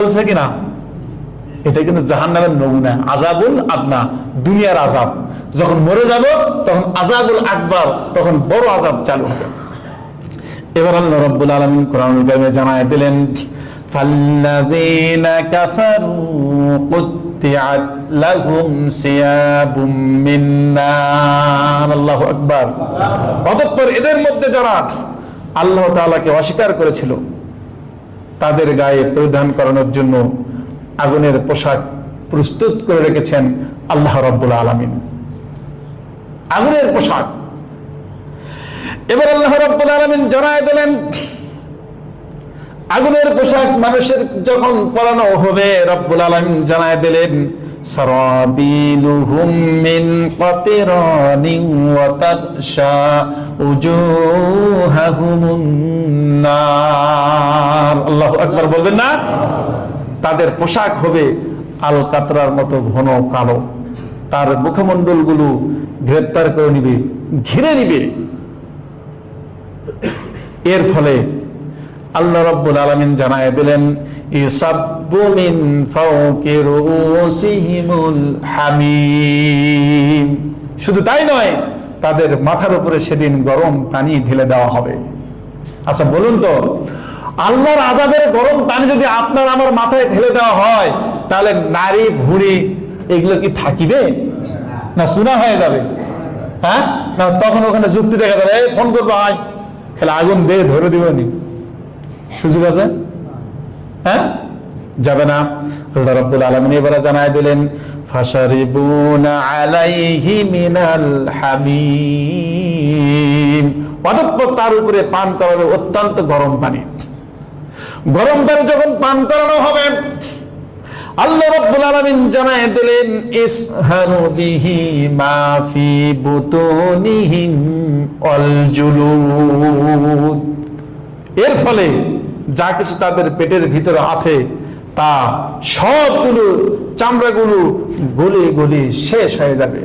বলছে কিনা এটা কিন্তু জাহান নামের নমুনা আজাবুল আদনা দুনিয়ার আজাব যখন মরে যাব তখন আজাবুল আকবার তখন বড় আজাব চালু হবে এবার আল্লাহ রব্বুল আলমিন কোরআনুল কারিমে জানায় দিলেন فالذين كفروا قطعت لهم ثياب من نار আল্লাহু আকবার অতঃপর এদের মধ্যে যারা আল্লাহ তাআলাকে অস্বীকার করেছিল তাদের গায়ে পরিধান করানোর জন্য আগুনের পোশাক প্রস্তুত করে রেখেছেন আল্লাহ রব্বুল আলমিন। আগুনের পোশাক। এবার আল্লাহ রব্বুল আলমিন জানায় দিলেন, আগুনের পোশাক মানুষের যখন পরানো হবে, রব্বুল আলমিন জানায় দিলেন নার। আল্লাহু আকবার বলবেন না, তাদের পোশাক হবে আল কাতরার মতো ঘন কালো। তার মুখমণ্ডলগুলো গ্রেপ্তার করে নিবে, ঘিরে নিবে। এর ফলে আল্লাহ রব্বুল আলমিন জানায় দিলেন হামিম। শুধু তাই নয়, তাদের মাথার উপরে সেদিন গরম পানি ঢেলে দেওয়া হবে। আচ্ছা বলুন তো আল্লাহর আজাবের গরম পানি যদি আপনার আমার মাথায় ঢেলে দেওয়া হয়, তাহলে নারী, ভুড়ি, এগুলো কি থাকিবে? না শোনা হয়ে যাবে। হ্যাঁ? না, তখন ওখানে যুক্তি দেখা যাবে, এই, ফোন করব, আয়। খেলে আগুন দিয়ে ধরে দিবনি সুযোগ আছে? হ্যাঁ? যাবে না। আল্লাহ রাব্বুল আলামিন এবারে জানায় দিলেন আলাইহি তার উপরে পান করাবে অত্যন্ত গরম পানি। গরম পানি যখন পান করানো হবে, আল্লাহ রাব্বুল আলামিন জানায় দিলেন ইসহারু বিহি মা ফি বুতুনিহিম ওয়াল জুলুদ। এর ফলে যা কিছু তাদের পেটের ভিতরে আছে, তা সবগুলো চামড়াগুলো গলে গলে শেষ হয়ে যাবে।